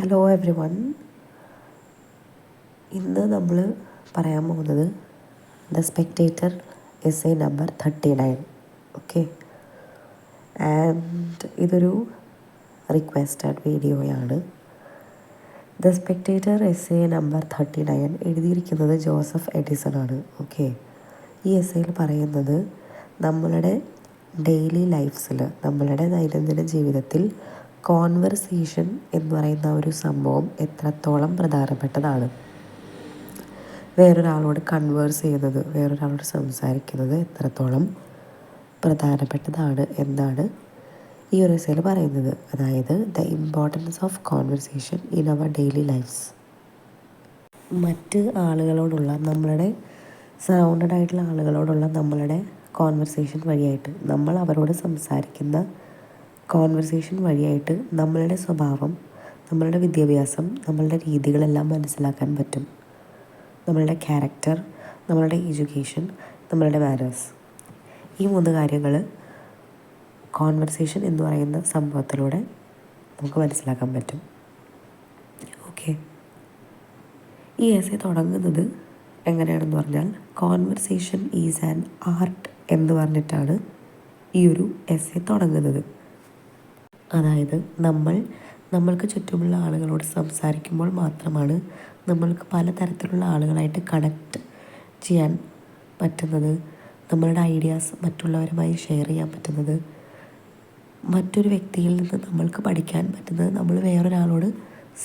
Hello every one ഇന്ന് നമ്മൾ പറയാൻ പോകുന്നത് the spectator S A number thirty nine okay and ഇതൊരു റിക്വസ്റ്റഡ് വീഡിയോയാണ് the spectator S A number thirty nine എഴുതിയിരിക്കുന്നത് ജോസഫ് എഡിസൺ ആണ്. ഓക്കെ ഈ എസ് എയിൽ പറയുന്നത് നമ്മളുടെ ഡെയിലി ലൈഫ്സിൽ നമ്മളുടെ ദൈനംദിന ജീവിതത്തിൽ കോൺവെർസേഷൻ എന്ന് പറയുന്ന ഒരു സംഭവം എത്രത്തോളം പ്രധാനപ്പെട്ടതാണ്. വേറൊരാളോട് കൺവേഴ്സ് ചെയ്യുന്നത് വേറൊരാളോട് സംസാരിക്കുന്നത് എത്രത്തോളം പ്രധാനപ്പെട്ടതാണ് എന്നാണ് ഈ ഒരു എസ്സേയിൽ പറയുന്നത്. അതായത് the importance of conversation in our daily lifes. മറ്റ് ആളുകളോടുള്ള നമ്മളുടെ സറൗണ്ടഡ് ആയിട്ടുള്ള ആളുകളോടുള്ള നമ്മളുടെ കോൺവെർസേഷൻ വഴിയായിട്ട് നമ്മൾ അവരോട് സംസാരിക്കുന്ന കോൺവെർസേഷൻ വഴിയായിട്ട് നമ്മളുടെ സ്വഭാവം നമ്മളുടെ വിദ്യാഭ്യാസം നമ്മളുടെ രീതികളെല്ലാം മനസ്സിലാക്കാൻ പറ്റും. നമ്മളുടെ ക്യാരക്ടർ നമ്മളുടെ എഡ്യൂക്കേഷൻ നമ്മളുടെ മാനേഴ്സ് ഈ മൂന്ന് കാര്യങ്ങൾ കോൺവെർസേഷൻ എന്ന് പറയുന്ന സംഭവത്തിലൂടെ നമുക്ക് മനസ്സിലാക്കാൻ പറ്റും. ഓക്കെ ഈ എസ് എ തുടങ്ങുന്നത് എങ്ങനെയാണെന്ന് പറഞ്ഞാൽ കോൺവെർസേഷൻ ഈസ് ആൻ ആർട്ട് എന്ന് പറഞ്ഞിട്ടാണ് ഈ ഒരു എസ് എ തുടങ്ങുന്നത്. അതായത് നമ്മൾ നമ്മൾക്ക് ചുറ്റുമുള്ള ആളുകളോട് സംസാരിക്കുമ്പോൾ മാത്രമാണ് നമ്മൾക്ക് പലതരത്തിലുള്ള ആളുകളായിട്ട് കണക്റ്റ് ചെയ്യാൻ പറ്റുന്നത്. നമ്മളുടെ ഐഡിയാസ് മറ്റുള്ളവരുമായി ഷെയർ ചെയ്യാൻ പറ്റുന്നത്. മറ്റൊരു വ്യക്തിയിൽ നിന്ന് നമ്മൾക്ക് പഠിക്കാൻ പറ്റുന്നത് നമ്മൾ വേറൊരാളോട്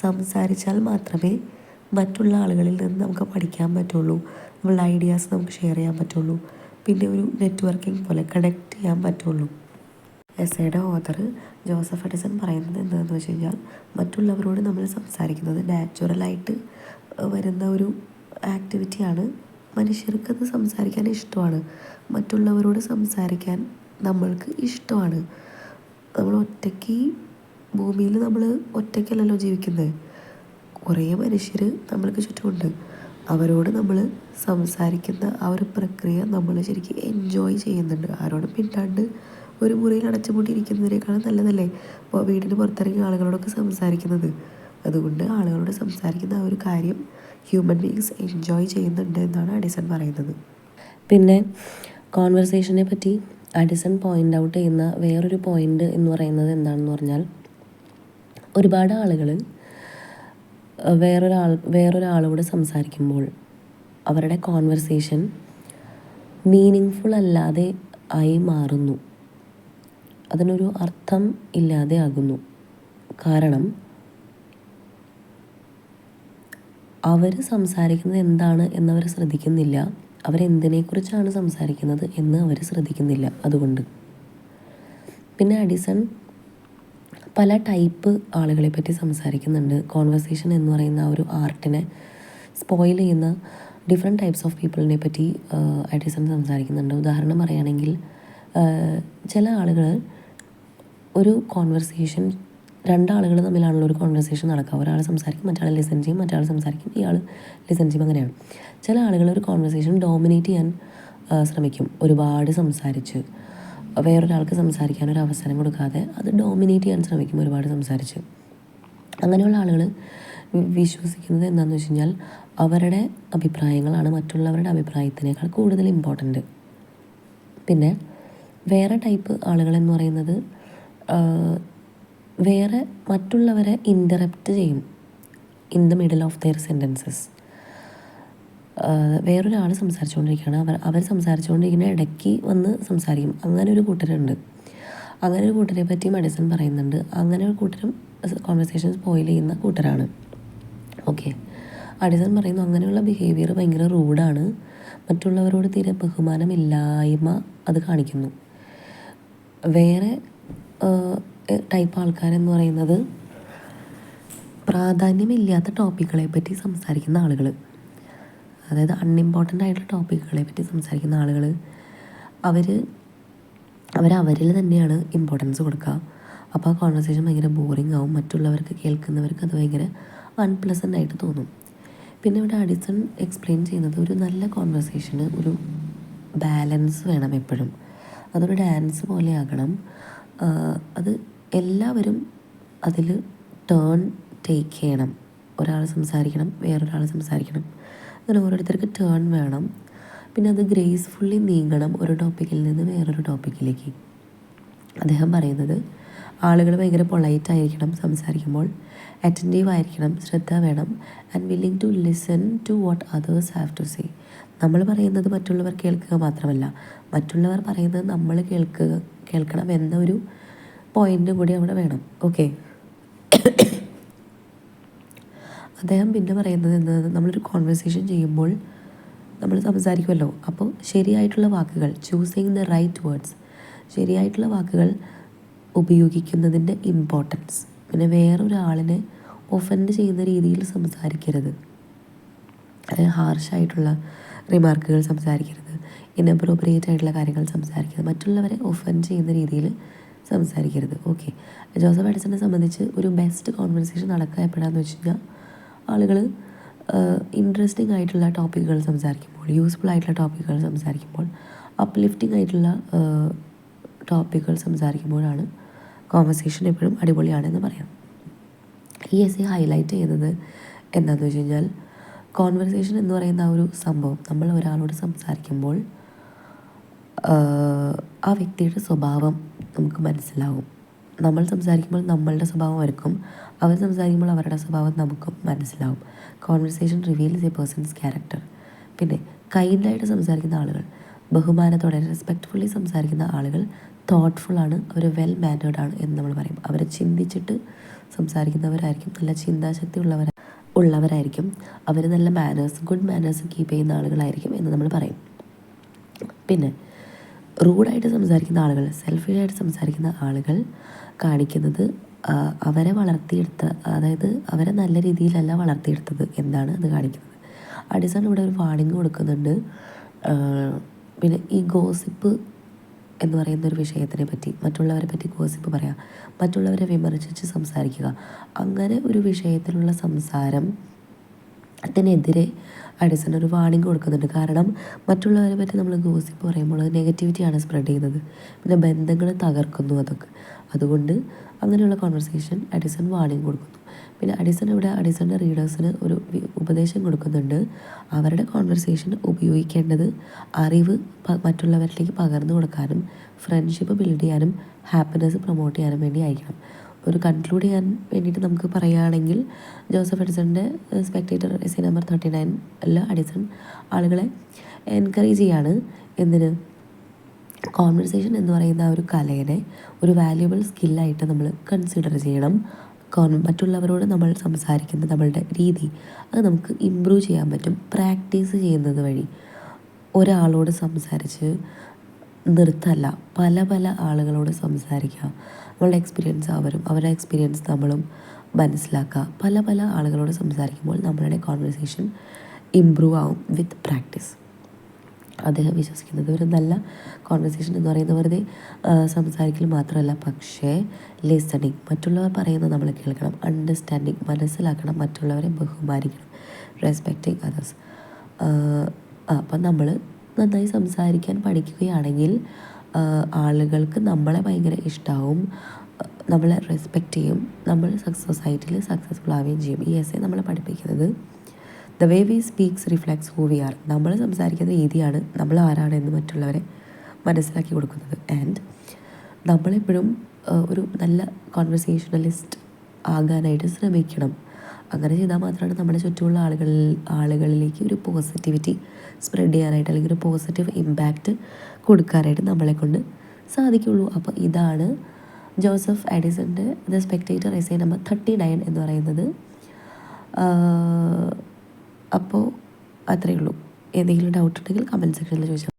സംസാരിച്ചാൽ മാത്രമേ മറ്റുള്ള ആളുകളിൽ നിന്ന് നമുക്ക് പഠിക്കാൻ പറ്റുള്ളൂ. നമ്മളുടെ ഐഡിയാസ് നമുക്ക് ഷെയർ ചെയ്യാൻ പറ്റുള്ളൂ. പിന്നെ ഒരു നെറ്റ്വർക്കിംഗ് പോലെ കണക്ട് ചെയ്യാൻ പറ്റുള്ളൂ. എസ്സയുടെ ഓതർ ജോസഫ് എഡിസൺ പറയുന്നത് എന്താണെന്ന് വെച്ച് കഴിഞ്ഞാൽ മറ്റുള്ളവരോട് നമ്മൾ സംസാരിക്കുന്നത് നാച്ചുറലായിട്ട് വരുന്ന ഒരു ആക്ടിവിറ്റിയാണ് മനുഷ്യർക്കത് സംസാരിക്കാൻ ഇഷ്ടമാണ്. മറ്റുള്ളവരോട് സംസാരിക്കാൻ നമ്മൾക്ക് ഇഷ്ടമാണ്. നമ്മൾ ഒറ്റയ്ക്ക് ഭൂമിയിൽ നമ്മൾ ഒറ്റയ്ക്കല്ലല്ലോ ജീവിക്കുന്നത്. കുറേ മനുഷ്യർ നമ്മൾക്ക് ചുറ്റുമുണ്ട്. അവരോട് നമ്മൾ സംസാരിക്കുന്ന ആ ഒരു പ്രക്രിയ നമ്മൾ ശരിക്കും എൻജോയ് ചെയ്യുന്നുണ്ട്. ആരോടും പിന്നാണ്ട് ഒരു മുറിയിൽ അടച്ചുപൂട്ടിയിരിക്കുന്നതിനേക്കാളും നല്ലതല്ലേ? ഇപ്പോൾ വീടിന് പുറത്തിറങ്ങി ആളുകളോടൊക്കെ സംസാരിക്കുന്നത്. അതുകൊണ്ട് ആളുകളോട് സംസാരിക്കുന്ന ആ ഒരു കാര്യം ഹ്യൂമൻ ബീങ്സ് എൻജോയ് ചെയ്യുന്നുണ്ട് എന്നാണ് അഡിസൺ പറയുന്നത്. പിന്നെ കോൺവെർസേഷനെ പറ്റി അഡിസൺ പോയിന്റ് ഔട്ട് ചെയ്യുന്ന വേറൊരു പോയിന്റ് എന്ന് പറയുന്നത് എന്താണെന്ന് പറഞ്ഞാൽ ഒരുപാട് ആളുകൾ വേറൊരാൾ വേറൊരാളോട് സംസാരിക്കുമ്പോൾ അവരുടെ കോൺവെർസേഷൻ മീനിങ് ഫുൾ അല്ലാതെ ആയി മാറുന്നു. അതിനൊരു അർത്ഥം ഇല്ലാതെ ആകുന്നു. കാരണം അവർ സംസാരിക്കുന്നത് എന്താണ് എന്നവർ ശ്രദ്ധിക്കുന്നില്ല. അവരെന്തിനെക്കുറിച്ചാണ് സംസാരിക്കുന്നത് എന്ന് അവർ ശ്രദ്ധിക്കുന്നില്ല അതുകൊണ്ട്. പിന്നെ അഡിസൺ പല ടൈപ്പ് ആളുകളെ പറ്റി സംസാരിക്കുന്നുണ്ട്. കോൺവെർസേഷൻ എന്ന് പറയുന്ന ഒരു ആർട്ടിനെ സ്പോയിൽ ചെയ്യുന്ന ഡിഫറെന്റ് ടൈപ്സ് ഓഫ് പീപ്പിളിനെ പറ്റി അഡിസൺ സംസാരിക്കുന്നുണ്ട്. ഉദാഹരണം പറയുകയാണെങ്കിൽ ചില ആളുകൾ ഒരു കോൺവെർസേഷൻ രണ്ടാളുകൾ തമ്മിലാണല്ലോ ഒരു കോൺവെർസേഷൻ നടക്കുക. ഒരാൾ സംസാരിക്കും മറ്റാൾ ലിസൺ ചെയ്യും മറ്റാൾ സംസാരിക്കും. ഇയാൾ ലിസൺ ചെയ്യും അങ്ങനെയാണ്. ചില ആളുകൾ ഒരു കോൺവെർസേഷൻ ഡോമിനേറ്റ് ചെയ്യാൻ ശ്രമിക്കും. ഒരുപാട് സംസാരിച്ച്. വേറൊരാൾക്ക് സംസാരിക്കാൻ ഒരു അവസരം കൊടുക്കാതെ അത് ഡോമിനേറ്റ് ചെയ്യാൻ ശ്രമിക്കും ഒരുപാട് സംസാരിച്ച്. അങ്ങനെയുള്ള ആളുകൾ വിശ്വസിക്കുന്നത് എന്താണെന്ന് വെച്ച് കഴിഞ്ഞാൽ അവരുടെ അഭിപ്രായങ്ങളാണ് മറ്റുള്ളവരുടെ അഭിപ്രായത്തിനേക്കാൾ കൂടുതൽ ഇമ്പോർട്ടന്റ് പിന്നെ വേറെ ടൈപ്പ് ആളുകളെന്ന് പറയുന്നത് വേറെ മറ്റുള്ളവരെ ഇന്ററപ്റ്റ് ചെയ്യും in the middle of their sentences വേറൊരാൾ സംസാരിച്ചുകൊണ്ടിരിക്കുകയാണ് അവർ അവർ സംസാരിച്ചുകൊണ്ടിരിക്കുന്ന ഇടയ്ക്ക് വന്ന് സംസാരിക്കും. അങ്ങനെ ഒരു കൂട്ടരുണ്ട്. അങ്ങനെ ഒരു കൂട്ടരെ പറ്റി മെഡിസിൻ പറയുന്നുണ്ട്. അങ്ങനെ ഒരു കൂട്ടരും കോൺവെർസേഷൻ സ്പോയിൽ ചെയ്യുന്ന കൂട്ടരാണ്. ഓക്കെ അഡിസൺ പറയുന്നു അങ്ങനെയുള്ള ബിഹേവിയർ ഭയങ്കര റൂഡാണ് മറ്റുള്ളവരോട് തീരെ ബഹുമാനമില്ലായ്മ അത് കാണിക്കുന്നു. വേറെ ടൈപ്പ് ആൾക്കാരെന്ന് പറയുന്നത് പ്രാധാന്യമില്ലാത്ത ടോപ്പിക്കുകളെ പറ്റി സംസാരിക്കുന്ന ആളുകൾ അതായത് അൺഇമ്പോർട്ടന്റ് ആയിട്ടുള്ള ടോപ്പിക്കുകളെ പറ്റി സംസാരിക്കുന്ന ആളുകൾ അവർ അവരവരിൽ തന്നെയാണ് ഇമ്പോർട്ടൻസ് കൊടുക്കുക അപ്പോൾ ആ കോൺവെർസേഷൻ ഭയങ്കര ബോറിംഗ് ആവും. മറ്റുള്ളവർക്ക് കേൾക്കുന്നവർക്ക് അത് ഭയങ്കര അൺപ്ലസന്റ് ആയിട്ട് തോന്നും. പിന്നെ ഇവിടെ അഡിസൺ എക്സ്പ്ലെയിൻ ചെയ്യുന്നത് ഒരു നല്ല കോൺവെർസേഷന് ഒരു ബാലൻസ് വേണം എപ്പോഴും. അതൊരു ഡാൻസ് പോലെ ആകണം. അത് എല്ലാവരും അതിൽ ടേൺ ടേക്ക് ചെയ്യണം. ഒരാൾ സംസാരിക്കണം വേറൊരാൾ സംസാരിക്കണം. അങ്ങനെ ഓരോരുത്തർക്ക് ടേൺ വേണം. പിന്നെ അത് ഗ്രേസ്ഫുള്ളി നീങ്ങണം ഒരു ടോപ്പിക്കിൽ നിന്ന് വേറൊരു ടോപ്പിക്കിലേക്ക് അദ്ദേഹം പറയുന്നത് ആളുകൾ ഭയങ്കര പൊളൈറ്റ് ആയിരിക്കണം സംസാരിക്കുമ്പോൾ. അറ്റന്റീവ് ആയിരിക്കണം ശ്രദ്ധ വേണം. And willing to listen to what others have to say നമ്മൾ പറയുന്നത് മറ്റുള്ളവർ കേൾക്കുക മാത്രമല്ല മറ്റുള്ളവർ പറയുന്നത് നമ്മൾ കേൾക്കുക കേൾക്കണം എന്ന ഒരു പോയിന്റ് കൂടി അവിടെ വേണം. ഓക്കെ അദ്ദേഹം പിന്നെ പറയുന്നത് എന്താണ്? നമ്മളൊരു കോൺവെർസേഷൻ ചെയ്യുമ്പോൾ നമ്മൾ സംസാരിക്കുമല്ലോ. അപ്പോൾ ശരിയായിട്ടുള്ള വാക്കുകൾ ചൂസിങ് ദ റൈറ്റ് വേർഡ്സ് ശരിയായിട്ടുള്ള വാക്കുകൾ ഉപയോഗിക്കുന്നതിന്റെ ഇമ്പോർട്ടൻസ് പിന്നെ വേറൊരാളിനെ ഒഫൻഡ് ചെയ്യുന്ന രീതിയിൽ സംസാരിക്കരുത്. അതായത് ഹാർഷായിട്ടുള്ള റിമാർക്കുകൾ സംസാരിക്കരുത്. ഇനപ്രോപ്രിയേറ്റ് ആയിട്ടുള്ള കാര്യങ്ങൾ സംസാരിക്കരുത്. മറ്റുള്ളവരെ ഒഫൻഡ് ചെയ്യുന്ന രീതിയിൽ സംസാരിക്കരുത്. ഓക്കെ ജോസഫ് എഡിസനെ സംബന്ധിച്ച് ഒരു ബെസ്റ്റ് കോൺവെർസേഷൻ നടക്കുക എപ്പോഴാന്ന് വെച്ച് കഴിഞ്ഞാൽ ആളുകൾ ഇൻട്രസ്റ്റിംഗ് ആയിട്ടുള്ള ടോപ്പിക്കുകൾ സംസാരിക്കുമ്പോൾ യൂസ്ഫുൾ ആയിട്ടുള്ള ടോപ്പിക്കുകൾ സംസാരിക്കുമ്പോൾ അപ്ലിഫ്റ്റിംഗ് ആയിട്ടുള്ള ടോപ്പിക്കുകൾ സംസാരിക്കുമ്പോഴാണ് കോൺവെർസേഷൻ എപ്പോഴും അടിപൊളിയാണെന്ന് പറയാം. ഈ എസ് ഹൈലൈറ്റ് ചെയ്യുന്നത് എന്താണെന്ന് വെച്ച് കഴിഞ്ഞാൽ കോൺവെർസേഷൻ എന്ന് പറയുന്ന ആ ഒരു സംഭവം നമ്മൾ ഒരാളോട് സംസാരിക്കുമ്പോൾ ആ വ്യക്തിയുടെ സ്വഭാവം നമുക്ക് മനസ്സിലാവും. നമ്മൾ സംസാരിക്കുമ്പോൾ നമ്മളുടെ സ്വഭാവം അവർക്കും അവർ സംസാരിക്കുമ്പോൾ അവരുടെ സ്വഭാവം നമുക്കും മനസ്സിലാവും. Conversation reveals a person's character പിന്നെ കൈൻഡായിട്ട് സംസാരിക്കുന്ന ആളുകൾ ബഹുമാനത്തോടെ റെസ്പെക്റ്റ്ഫുള്ളി സംസാരിക്കുന്ന ആളുകൾ തോട്ട്ഫുള്ളാണ് അവർ വെൽ മാനേഡ് ആണ് എന്ന് നമ്മൾ പറയും. അവർ ചിന്തിച്ചിട്ട് സംസാരിക്കുന്നവരായിരിക്കും നല്ല ചിന്താശക്തി ഉള്ളവർ ഉള്ളവരായിരിക്കും. അവർ നല്ല മാനേഴ്സ് ഗുഡ് മാനേഴ്സ് കീപ്പ് ചെയ്യുന്ന ആളുകളായിരിക്കും എന്ന് നമ്മൾ പറയും. പിന്നെ റൂഡായിട്ട് സംസാരിക്കുന്ന ആളുകൾ സെൽഫിഷായിട്ട് സംസാരിക്കുന്ന ആളുകൾ കാണിക്കുന്നത് അവരെ വളർത്തിയെടുത്ത അതായത് അവരെ നല്ല രീതിയിലല്ല വളർത്തിയെടുത്തത് എന്നാണ് അത് കാണിക്കുന്നത്. അഡിസൺ ഇവിടെ ഒരു വാണിംഗ് കൊടുക്കുന്നുണ്ട്. പിന്നെ ഈ ഗോസിപ്പ് എന്ന് പറയുന്ന ഒരു വിഷയത്തിനെ പറ്റി മറ്റുള്ളവരെ പറ്റി ഗോസിപ്പ് പറയാം. മറ്റുള്ളവരെ വിമർശിച്ച് സംസാരിക്കുക. അങ്ങനെ ഒരു വിഷയത്തിലുള്ള സംസാരം അതിനെതിരെ അഡിസൺ ഒരു വാണിംഗ് കൊടുക്കുന്നുണ്ട്. കാരണം മറ്റുള്ളവരെ പറ്റി നമ്മൾ ഗോസിപ്പ് പറയുമ്പോൾ നെഗറ്റിവിറ്റിയാണ് സ്പ്രെഡ് ചെയ്യുന്നത്. പിന്നെ ബന്ധങ്ങൾ തകർക്കുന്നു അതൊക്കെ. അതുകൊണ്ട് അങ്ങനെയുള്ള കോൺവെർസേഷൻ അഡിസൺ വാണിംഗ് കൊടുക്കുന്നു. പിന്നെ അഡിസൺ ഇവിടെ അഡിസണിന്റെ റീഡേഴ്സിന് ഒരു ഉപദേശം കൊടുക്കുന്നുണ്ട്. അവരുടെ കോൺവെർസേഷൻ ഉപയോഗിക്കേണ്ടത് അറിവ് മറ്റുള്ളവരിലേക്ക് പകർന്നു കൊടുക്കാനും ഫ്രണ്ട്ഷിപ്പ് ബിൽഡ് ചെയ്യാനും ഹാപ്പിനെസ് പ്രൊമോട്ട് ചെയ്യാനും വേണ്ടി ആയിരിക്കണം ഒരു കൺക്ലൂഡ് ചെയ്യാൻ വേണ്ടിയിട്ട് നമുക്ക് പറയുകയാണെങ്കിൽ ജോസഫ് എഡിസണിന്റെ സ്പെക്ടേറ്റർ എസ് നമ്പർ തേർട്ടി അല്ല അഡിസൺ ആളുകളെ എൻകറേജ് ചെയ്യാണ്. എന്തിന്? കോൺവെർസേഷൻ എന്ന് പറയുന്ന ഒരു കലയെ ഒരു വാല്യുബിൾ സ്കില്ലായിട്ട് നമ്മൾ കൺസിഡർ ചെയ്യണം. മറ്റുള്ളവരോട് നമ്മൾ സംസാരിക്കുന്ന നമ്മളുടെ രീതി അത് നമുക്ക് ഇമ്പ്രൂവ് ചെയ്യാൻ പറ്റും. പ്രാക്ടീസ് ചെയ്യുന്നത് വഴി ഒരാളോട് സംസാരിച്ച് നിർത്തല്ല പല പല ആളുകളോട് സംസാരിക്കുക. നമ്മളുടെ എക്സ്പീരിയൻസ് അവരും അവരുടെ എക്സ്പീരിയൻസ് നമ്മളും മനസ്സിലാക്കുക. പല പല ആളുകളോട് സംസാരിക്കുമ്പോൾ നമ്മളുടെ കോൺവെർസേഷൻ ഇമ്പ്രൂവ് ആവും വിത്ത് പ്രാക്ടീസ് അദ്ദേഹം വിശ്വസിക്കുന്നത് ഒരു നല്ല കോൺവെർസേഷൻ എന്ന് പറയുന്നത് വെറുതെ സംസാരിക്കൽ മാത്രമല്ല. പക്ഷേ ലിസണിങ് മറ്റുള്ളവർ പറയുന്നത് നമ്മൾ കേൾക്കണം. അണ്ടർസ്റ്റാൻഡിങ് മനസ്സിലാക്കണം. മറ്റുള്ളവരെ ബഹുമാനിക്കണം. റെസ്പെക്റ്റിങ് അതേഴ്സ് അപ്പം നമ്മൾ നന്നായി സംസാരിക്കാൻ പഠിക്കുകയാണെങ്കിൽ ആളുകൾക്ക് നമ്മളെ ഭയങ്കര ഇഷ്ടമാവും നമ്മളെ റെസ്പെക്റ്റ് ചെയ്യും. നമ്മൾ സൊസൈറ്റിയിൽ സക്സസ്ഫുൾ ആവുകയും ചെയ്യും. ഈ എസ് എ നമ്മളെ പഠിപ്പിക്കുന്നത് the way we speaks reflects who we are നമ്മൾ സംസാരിക്കുന്ന രീതിയാണ് നമ്മൾ ആരാണെന്ന് മറ്റുള്ളവരെ മനസ്സിലാക്കി കൊടുക്കുന്നത്. ആൻഡ് നമ്മളെപ്പോഴും ഒരു നല്ല കോൺവെർസേഷണലിസ്റ്റ് ആകാനായിട്ട് ശ്രമിക്കണം. അങ്ങനെ ചെയ്താൽ മാത്രമാണ് നമ്മുടെ ചുറ്റുമുള്ള ആളുകളിൽ ആളുകളിലേക്ക് ഒരു പോസിറ്റിവിറ്റി സ്പ്രെഡ് ചെയ്യാനായിട്ട് അല്ലെങ്കിൽ ഒരു പോസിറ്റീവ് ഇമ്പാക്റ്റ് കൊടുക്കാനായിട്ട് നമ്മളെ കൊണ്ട് സാധിക്കുള്ളൂ. അപ്പോൾ ഇതാണ് Joseph എഡിസന്റെ the spectator S number thirty nine എന്ന് പറയുന്നത്. അപ്പോൾ അത്രയേ ഉള്ളൂ. എന്തെങ്കിലും ഡൗട്ട് ഉണ്ടെങ്കിൽ കമന്റ് സെക്ഷനിൽ ചോദിച്ചാൽ